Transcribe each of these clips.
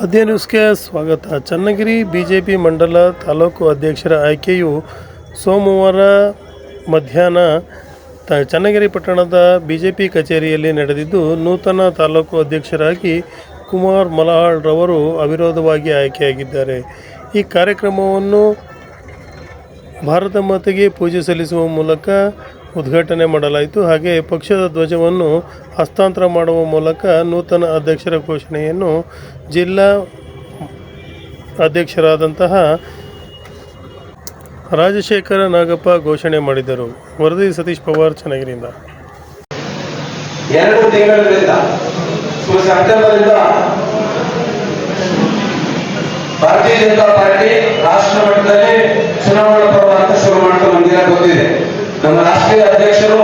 ಆದ್ಯ ನ್ಯೂಸ್ಗೆ ಸ್ವಾಗತ. ಚನ್ನಗಿರಿ ಬಿಜೆಪಿ ಮಂಡಲ ತಾಲೂಕು ಅಧ್ಯಕ್ಷರ ಆಯ್ಕೆಯು ಸೋಮವಾರ ಮಧ್ಯಾಹ್ನ ತ, ಚನ್ನಗಿರಿ ಪಟ್ಟಣದ ಬಿಜೆಪಿ ಕಚೇರಿಯಲ್ಲಿ ನಡೆದಿದ್ದು, ನೂತನ ತಾಲೂಕು ಅಧ್ಯಕ್ಷರಾಗಿ ಕುಮಾರ್ ಮಲಹಾಳ್ ರವರು ಅವಿರೋಧವಾಗಿ ಆಯ್ಕೆಯಾಗಿದ್ದಾರೆ. ಈ ಕಾರ್ಯಕ್ರಮವನ್ನು ಭಾರತ ಮಾತೆಗೆ ಪೂಜೆ ಸಲ್ಲಿಸುವ ಮೂಲಕ ಉದ್ಘಾಟನೆ ಮಾಡಲಾಯಿತು. ಹಾಗೆ ಪಕ್ಷದ ಧ್ವಜವನ್ನು ಹಸ್ತಾಂತರ ಮಾಡುವ ಮೂಲಕ ನೂತನ ಅಧ್ಯಕ್ಷರ ಘೋಷಣೆಯನ್ನು ಜಿಲ್ಲಾ ಅಧ್ಯಕ್ಷರಾದಂತಹ ರಾಜಶೇಖರ ನಾಗಪ್ಪ ಘೋಷಣೆ ಮಾಡಿದರು. ವರದಿ ಸತೀಶ್ ಪವಾರ್, ಚನ್ನಗಿರಿಯಿಂದ. ಎರಡು ತಿಂಗಳಿಂದ ಭಾರತೀಯ ಜನತಾ ಪಾರ್ಟಿ ರಾಷ್ಟ್ರ ಮಟ್ಟದಲ್ಲಿ ಚುನಾವಣಾ ಪರ್ವ ಅಂತ ಶುರು ಮಾಡ್ತಾ ಗೊತ್ತಿದೆ ನಮ್ಮ ರಾಷ್ಟ್ರೀಯ ಅಧ್ಯಕ್ಷರು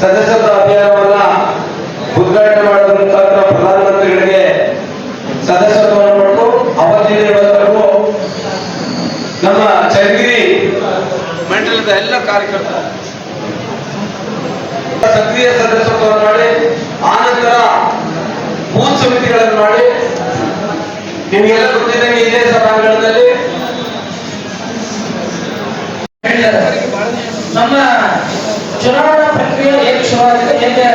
ಸದಸ್ಯತ್ವ ಅಭಿಯಾನವನ್ನ ಉದ್ಘಾಟನೆ ಮಾಡೋದ್ರ ಮುಖಾಂತರ ಪ್ರಧಾನಮಂತ್ರಿಗಳಿಗೆ ಸದಸ್ಯತ್ವವನ್ನು ಕೊಟ್ಟು ಅವತ್ತಿನ ಇವತ್ತರೆಗೂ ನಮ್ಮ ಚನ್ನಗಿರಿ ಮಂಡಲದ ಎಲ್ಲ ಕಾರ್ಯಕರ್ತರು ಸಕ್ರಿಯ ಸದಸ್ಯತ್ವವನ್ನು ಮಾಡಿ, ಆನಂತರ ಬೂತ್ ಸಮಿತಿಗಳನ್ನು ಮಾಡಿ, ನಿಮಗೆಲ್ಲ ಗೊತ್ತಿದ್ದಂಗೆ ಇದೇ ಸಭಾಂಗಣದಲ್ಲಿ ನಮ್ಮ ಚುನಾವಣಾ ಪ್ರಕ್ರಿಯೆ ಹೇಗೆ ಶುರುವಾಗಿದೆ, ಹೇಗೆ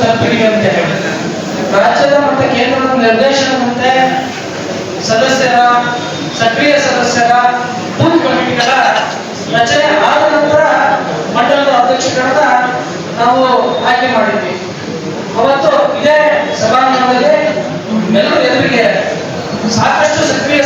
ತಲುಪಿದೀವಿ ಅಂತ ಹೇಳಿ. ರಾಜ್ಯದ ಮತ್ತು ಕೇಂದ್ರದ ನಿರ್ದೇಶನದಂತೆ ಸದಸ್ಯರ, ಸಕ್ರಿಯ ಸದಸ್ಯರ, ಬೂತ್ ಕಮಿಟಿಗಳ ರಚನೆ ಆದ ನಂತರ ಮಂಡಲದ ಅಧ್ಯಕ್ಷಗಳನ್ನ ನಾವು ಆಯ್ಕೆ ಮಾಡಿದ್ವಿ. ಅವತ್ತು ಇದೇ ಸಭಾಂಗಣದಲ್ಲಿ ಎಲ್ಲರೂ ಎದುರಿಗೆ ಸಾಕಷ್ಟು ಸಕ್ರಿಯ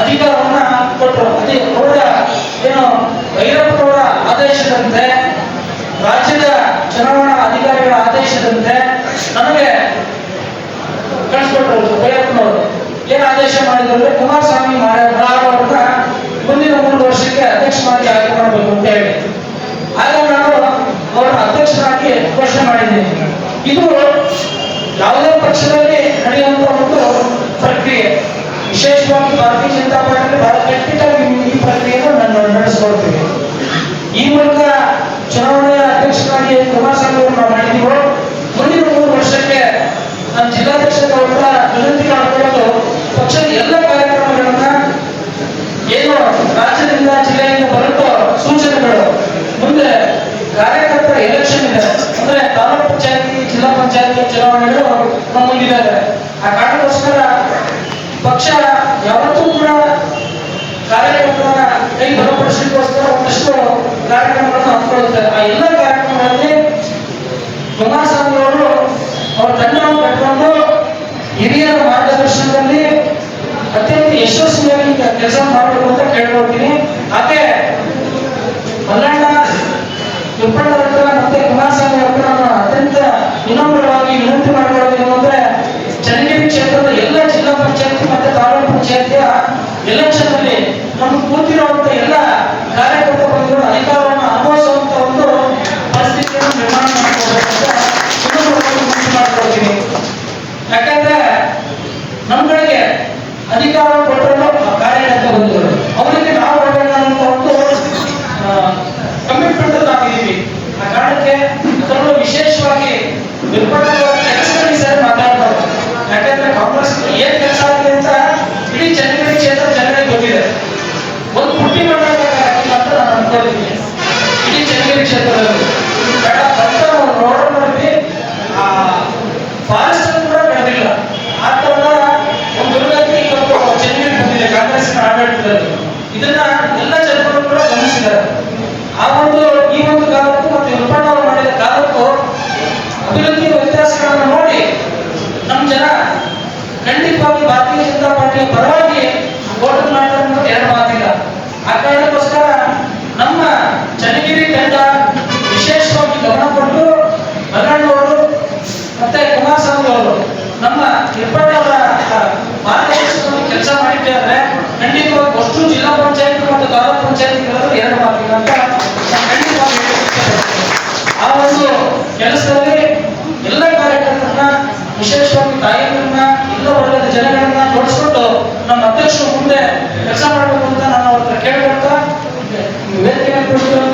ಅಧಿಕಾರವನ್ನ ಕೊಟ್ಟರು ಅದೇ ಗೌಡ ಏನು ಭೈರಪ್ಪಗೌಡ ಆದೇಶದಂತೆ ರಾಜ್ಯದ ಚುನಾವಣಾ ಅಧಿಕಾರಿಗಳ ಆದೇಶದಂತೆ ನಮಗೆ ಕಳಿಸ್ಕೊಟ್ರು ಭೈರಪ್ಪನವರು ಏನ್ ಆದೇಶ ಮಾಡಿದ್ರು ಕುಮಾರಸ್ವಾಮಿ ಅವರನ್ನ ಮುಂದಿನ ಮೂರು ವರ್ಷಕ್ಕೆ ಅಧ್ಯಕ್ಷರಾಗಿ ಆಯ್ಕೆ ಮಾಡಬೇಕು ಅಂತ ಹೇಳಿ. ಆಗ ನಾನು ಅವರ ಅಧ್ಯಕ್ಷರಾಗಿ ಘೋಷಣೆ ಮಾಡಿದ್ದೀನಿ. ಇದು ಯಾವುದೇ ಪಕ್ಷದಲ್ಲಿ ನಡೆಯುವಂತ ಒಂದು ವಿಶೇಷವಾಗಿ ಭಾರತೀಯ ಜನತಾ ಪಾರ್ಟಿ ಬಹಳ ಗಟ್ಟಿಯಾಗಿ ಈ ಪ್ರಕ್ರಿಯೆಯನ್ನು ನಾನು ನಡೆಸ್ಕೊಳ್ತೀವಿ ಈ ಮೂಲಕ ಚುನಾವಣೆಯ ಅಧ್ಯಕ್ಷರಾಗಿ ಕುಮಾರಸ್ವಾಮಿ ಅವರು ನಾವು ಮಾಡಿದೀವೋ ಮುಂದಿನ ಮೂರು ವರ್ಷಕ್ಕೆ ನಾನು ಜಿಲ್ಲಾಧ್ಯಕ್ಷರ ಅವ್ರ ವಿನಂತಿ ಮಾಡಿಕೊಳ್ಳಲು ಪಕ್ಷದ ಎಲ್ಲ ಕಾರ್ಯಕ್ರಮಗಳನ್ನ ಏನು ರಾಜ್ಯದಿಂದ ಜಿಲ್ಲೆಯಿಂದ ಬರುತ್ತೋ ಸೂಚನೆಗಳು ಮುಂದೆ ಕಾರ್ಯಕರ್ತರ ಎಲೆಕ್ಷನ್ ಇದೆ ಅಂದ್ರೆ ತಾಲೂಕು ಪಂಚಾಯತಿ ಜಿಲ್ಲಾ ಪಂಚಾಯತಿ ಚುನಾವಣೆಗಳು ನಮ್ಮ ಮುಂದಿದ್ದಾರೆ ಆ ಕಾರಣಕ್ಕೋಸ್ಕರ ಪಕ್ಷ ಯಾವತ್ತೂ ಕೂಡ ಕಾರ್ಯಕರ್ತರ ಕೈ ಬಲಪಡಿಸಲಿಕ್ಕೋಸ್ಕರ ಒಂದಷ್ಟು ಹಮ್ಮಿಕೊಳ್ಳುತ್ತಾರೆ ಆ ಎಲ್ಲ ಕಾರ್ಯಕ್ರಮಗಳಲ್ಲಿ ಕುಮಾರಸ್ವಾಮಿ ಅವರು ತಂಡವನ್ನು ಕಟ್ಕೊಂಡು ಹಿರಿಯರ ಮಾರ್ಗದರ್ಶನದಲ್ಲಿ ಅತ್ಯಂತ ಯಶಸ್ವಿಯಾಗಿ ಕೆಲಸ ಮಾಡಬೇಕು ಅಂತ ಕೇಳ್ಕೊಳ್ತೀನಿ. ಹಾಗೆ ನಮ್ಗಳಿಗೆ ಅಧಿಕಾರ ಕೊಟ್ಟರು, ಆ ಕಾರ್ಯಕರ್ತ ಬಂಧುಗಳು ಅವರಿಗೆ ನಾವು ಕೊಡಬೇಕಂತ ಒಂದು ಕಮಿಟ್ಮೆಂಟ್ ಆಗಿದ್ದೀವಿ ಆ ಕಾರಣಕ್ಕೆ ಅದರಲ್ಲೂ ವಿಶೇಷವಾಗಿ ವಿಪರೀತ ಮತ್ತು ತಾಲೂಕು ಎರಡು ಮಾತಿಲ್ಲ ಅಂತ ಖಂಡಿತವಾಗಿ ಒಂದು ಕೆಲಸದಲ್ಲಿ ಎಲ್ಲ ಕಾರ್ಯಕರ್ತರನ್ನ ವಿಶೇಷವಾಗಿ ತಾಯಿಗಳನ್ನ ಎಲ್ಲ ವರ್ಗದ ಜನಗಳನ್ನ ಜೋಡಿಸ್ಕೊಂಡು ನಮ್ಮ ಅಧ್ಯಕ್ಷರು ಮುಂದೆ ಕೆಲಸ ಮಾಡಬೇಕು ಅಂತ ನಾನು ಅವ್ರ ಹತ್ರ ಕೇಳ್ಕೊಳ್ತಾ ವೇದಿಕೆ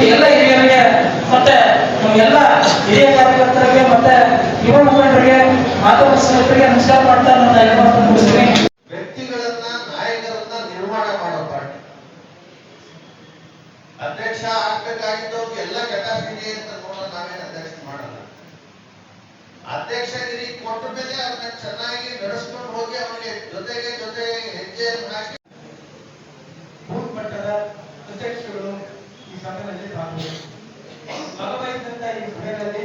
ಎಲ್ಲ ಹಿರಿಯರಿಗೆ ಮತ್ತೆ ನಮ್ಮ ಎಲ್ಲ ಹಿರಿಯ ಕಾರ್ಯಕರ್ತರಿಗೆ ಮತ್ತೆ ಯುವ ಮುಖಂಡರಿಗೆ ಮಾಧ್ಯಮ ಸ್ನೇಹಿತರಿಗೆ ನಮಸ್ಕಾರ ಮಾಡ್ತಾ ನನ್ನ ಎರಡು ಭಾಗವಹಿಸಿದಂತ ಈ ಸಭೆಗಳಲ್ಲಿ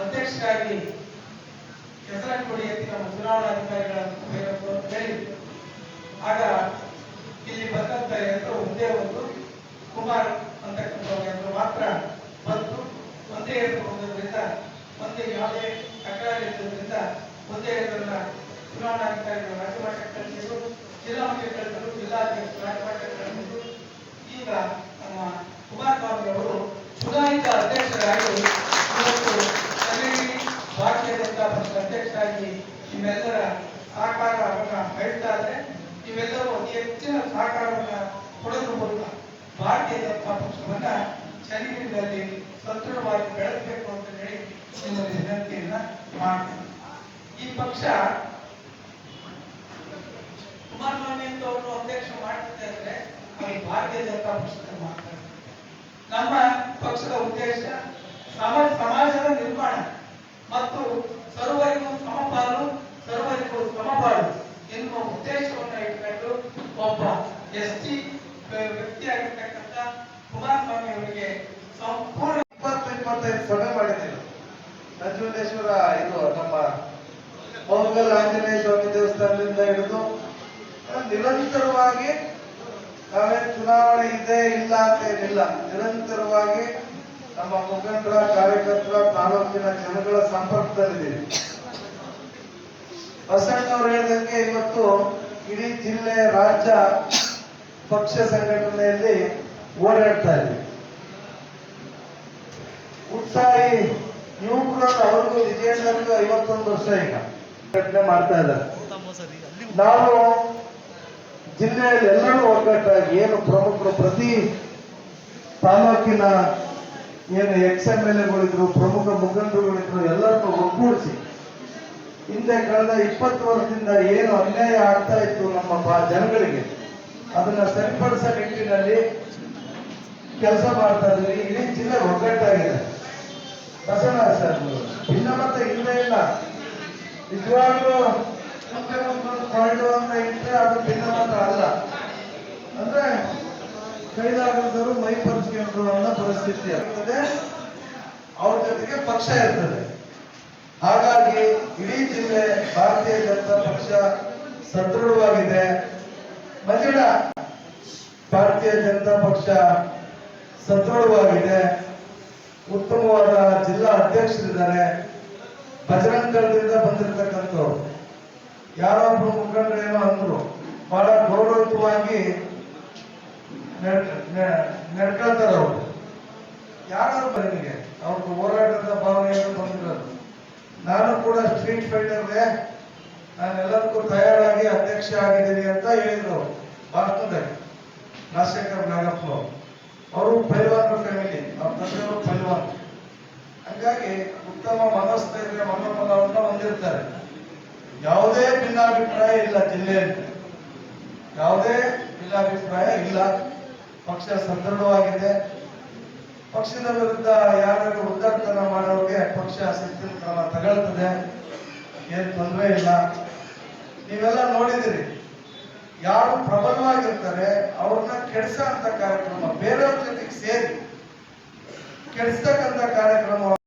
ಅಧ್ಯಕ್ಷರಾಗಿ ಹೆಸರನ್ನು ಕೊಡಿ ಎತ್ತಿ ನಮ್ಮ ಚುನಾವಣಾಧಿಕಾರಿಗಳ ಸಭೆಯನ್ನು ಹೇಳಿ ಆಗ ಇಲ್ಲಿ ಬಂದಂತ ಹೆಸರು ಒಂದೇ ಒಂದು ಕುಮಾರ್ ಅಂತಕ್ಕಂಥ ಹೆಸರು ಮಾತ್ರ ಬಂತು ಒಂದೇ ಹೆಸರು ಬಂದಿರೋದ್ರಿಂದ, ಒಂದೇ ಯಾವುದೇ ತಕರಾರು ಇರೋದ್ರಿಂದ ಒಂದೇ ಹೆಸರನ್ನ ಚುನಾವಣಾಧಿಕಾರಿಗಳು ರಾಜ್ಯಮಟ್ಟಕ್ಕೆ ಕಳಿಸಿದ್ರು ಜಿಲ್ಲಾ ಮಟ್ಟಕ್ಕೆ ಕಳಿಸಿದ್ರು ಜಿಲ್ಲಾಧ್ಯಕ್ಷರು ಕಳಿಸಿದ್ರು ಈಗ ನಮ್ಮ ಕುಮಾರಸ್ವಾಮಿ ಅವರು ಚುನಾಯಿತ ಅಧ್ಯಕ್ಷರಾಗಿ ಇವತ್ತು ಭಾರತೀಯ ಜನತಾ ಪಕ್ಷದ ಅಧ್ಯಕ್ಷರಾಗಿ ನಿಮ್ಮೆಲ್ಲರ ಸಹಕಾರವನ್ನ ಹೇಳ್ತಾ ಇದ್ದಾರೆ. ನೀವೆಲ್ಲರೂ ಅತಿ ಹೆಚ್ಚಿನ ಸಹಕಾರವನ್ನು ಕೊಡೋದ್ರ ಮೂಲಕ ಭಾರತೀಯ ಜನತಾ ಪಕ್ಷವನ್ನ ಶರೀರದಲ್ಲಿ ಸದೃಢವಾಗಿ ಬೆಳೆಸಬೇಕು ಅಂತ ಹೇಳಿ ನಿಮ್ಮಲ್ಲಿ ವಿನಂತಿಯನ್ನ ಮಾಡ್ತೀನಿ. ಈ ಪಕ್ಷ ಕುಮಾರಸ್ವಾಮಿ ಅಂತ ಅವರು ಅಧ್ಯಕ್ಷ ಮಾಡ್ತಾ ಭಾರತೀಯ ಜನತಾ ಪಕ್ಷದ ಮಾಡ್ತಾರೆ ನಮ್ಮ ಪಕ್ಷದ ಉದ್ದೇಶ ಸಮಾಜ ಸಮಾಜದ ನಿರ್ಮಾಣ ಮತ್ತು ಸರ್ವರಿಗೂ ಸಮಪಾಲು ಸರ್ವರಿಗೂ ಸಮಪಾಲು ಎನ್ನುವ ಉದ್ದೇಶವನ್ನು ಇಟ್ಕೊಂಡು ಒಬ್ಬ ಎಸ್ ಟಿ ವ್ಯಕ್ತಿಯಾಗಿರ್ತಕ್ಕಂಥ ಕುಮಾರಸ್ವಾಮಿ ಅವರಿಗೆ ಸಂಪೂರ್ಣ ಇಪ್ಪತ್ತು ಇಪ್ಪತ್ತೈದು ಸಭೆ ಮಾಡಿದ್ದೀವಿ. ನಂಜುಂಡೇಶ್ವರ ಇದು ನಮ್ಮ ಮೌಗಲ್ ಆಂಜನೇಯ ಸ್ವಾಮಿ ದೇವಸ್ಥಾನದಿಂದ ಹಿಡಿದು ನಿರಂತರವಾಗಿ ನಾವೇನು ಚುನಾವಣೆ ಇದೆ ಇಲ್ಲ ಅಂತ ಏನಿಲ್ಲ. ನಿರಂತರವಾಗಿ ನಮ್ಮ ಮುಖಂಡರ ಕಾರ್ಯಕರ್ತರ ತಾಲೂಕಿನ ಜನಗಳ ಸಂಪರ್ಕದಲ್ಲಿದ್ದೀವಿ ಬಸಣ್ಣವ್ರು ಹೇಳಿದಂಗೆ ಇವತ್ತು ಇಡೀ ಜಿಲ್ಲೆ ರಾಜ್ಯ ಪಕ್ಷ ಸಂಘಟನೆಯಲ್ಲಿ ಓಡಾಡ್ತಾ ಇದ್ದೀವಿ ಉತ್ಸಾಹಿ ಯುವಕರು ಅವ್ರಿಗೂ ವಿಜಯನಗರಿಗೂ ಐವತ್ತೊಂದು ವರ್ಷ ಈಗ. ಘಟನೆ ಮಾಡ್ತಾ ಇದ್ದಾರೆ. ನಾವು ಜಿಲ್ಲೆಯಲ್ಲಿ ಎಲ್ಲರೂ ಒಗ್ಗಟ್ಟಾಗಿ ಏನು ಪ್ರಮುಖರು ಪ್ರತಿ ತಾಲೂಕಿನ ಏನು ಎಕ್ಸ್ ಎಂ ಎಲ್ ಎಗಳಿದ್ರು, ಪ್ರಮುಖ ಮುಖಂಡರುಗಳಿದ್ರು, ಎಲ್ಲರನ್ನು ಒಗ್ಗೂಡಿಸಿ ಹಿಂದೆ ಕಳೆದ ಇಪ್ಪತ್ತು ವರ್ಷದಿಂದ ಏನು ಅನ್ಯಾಯ ಆಗ್ತಾ ಇತ್ತು ನಮ್ಮ ಜನಗಳಿಗೆ, ಅದನ್ನ ಸರಿಪಡಿಸ ನಿಟ್ಟಿನಲ್ಲಿ ಕೆಲಸ ಮಾಡ್ತಾ ಇದ್ವಿ ಇಡೀ ಜಿಲ್ಲೆ ಒಗ್ಗಟ್ಟಾಗಿದೆ. ಬಸವರಾಜ್ ಸರ್, ಭಿನ್ನಮತ ಇಲ್ಲೇ ಇಲ್ಲ. ನಿಜವಾಗ್ಲೂ ಪಾಯಿಂಟ್ ಅಂತ ಇಟ್ಟರೆ ಅದು ಭಿನ್ನಮತ ಅಲ್ಲ. ಅಂದ್ರೆ ಕೈಲಾಗದವರು ಮೈ ಪರಿಸ್ಕೊಂಡ್ರು ಅನ್ನೋ ಪರಿಸ್ಥಿತಿ ಆಗ್ತದೆ. ಅವ್ರ ಜೊತೆಗೆ ಪಕ್ಷ ಇರ್ತದೆ. ಹಾಗಾಗಿ ಇಡೀ ಜಿಲ್ಲೆ ಭಾರತೀಯ ಜನತಾ ಪಕ್ಷ ಸದೃಢವಾಗಿದೆ. ಮಂಜುಳ ಭಾರತೀಯ ಜನತಾ ಪಕ್ಷ ಸದೃಢವಾಗಿದೆ. ಉತ್ತಮವಾದ ಜಿಲ್ಲಾ ಅಧ್ಯಕ್ಷರಿದ್ದಾರೆ. ಬಜರಂಗ್ ದಳದಿಂದ ಬಂದಿರತಕ್ಕಂಥವ್ರು. ಯಾರೋ ಒಬ್ರು ಮುಖಂಡರೇನೋ ಅಂದ್ರು, ಬಹಳ ಗೌರವಯುತವಾಗಿ ನಡ್ಕೊಳ್ತಾರೆ ಅವರು. ಯಾರು ನಿಮಗೆ ಅವ್ರಿಗೆ ಹೋರಾಟದ ಭಾವನೆಯನ್ನು ಬಂದಿರೋದು. ನಾನು ಕೂಡ ಸ್ಟ್ರೀಟ್ ಫೈಟರ್ಗೆ ನಾನೆಲ್ಲದಕ್ಕೂ ತಯಾರಾಗಿ ಅಧ್ಯಕ್ಷ ಆಗಿದ್ದೀನಿ ಅಂತ ಹೇಳಿದ್ರು ಭಾರತದಲ್ಲಿ. ರಾಜಶೇಖರ್ ನಾಗಪ್ಪ ಅವರು. ಪೈಲ್ವಾನ್ ಫ್ಯಾಮಿಲಿ ಅವ್ರ ತಂದೆಯವರು ಪೈಲ್ವಾನ್. ಹಂಗಾಗಿ ಉತ್ತಮ ಮನಸ್ಥೈರ್ಯ, ಮನೋಬಲವನ್ನು ಹೊಂದಿರ್ತಾರೆ. ಯಾವುದೇ ಭಿನ್ನಾಭಿಪ್ರಾಯ ಇಲ್ಲ ಜಿಲ್ಲೆಯಲ್ಲಿ ಯಾವುದೇ ಭಿನ್ನಾಭಿಪ್ರಾಯ ಇಲ್ಲ. ಪಕ್ಷ ಸದೃಢವಾಗಿದೆ. ಪಕ್ಷದ ವಿರುದ್ಧ ಯಾರು ಉದ್ದರ್ತನ ಮಾಡೋರಿಗೆ ಪಕ್ಷ ಶಿಸ್ತಿನ ಕ್ರಮ ತಗೊಳ್ತದೆ. ಏನ್ ತೊಂದರೆ ಇಲ್ಲ. ನೀವೆಲ್ಲ ನೋಡಿದಿರಿ. ಯಾರು ಪ್ರಬಲವಾಗಿರ್ತಾರೆ, ಅವ್ರನ್ನ ಕೆಡಿಸ ಅಂತ ಕಾರ್ಯಕ್ರಮ, ಬೇರೆಯವ್ರ ಜೊತೆಗೆ ಸೇರಿ ಕೆಡಿಸ್ತಕ್ಕಂಥ ಕಾರ್ಯಕ್ರಮ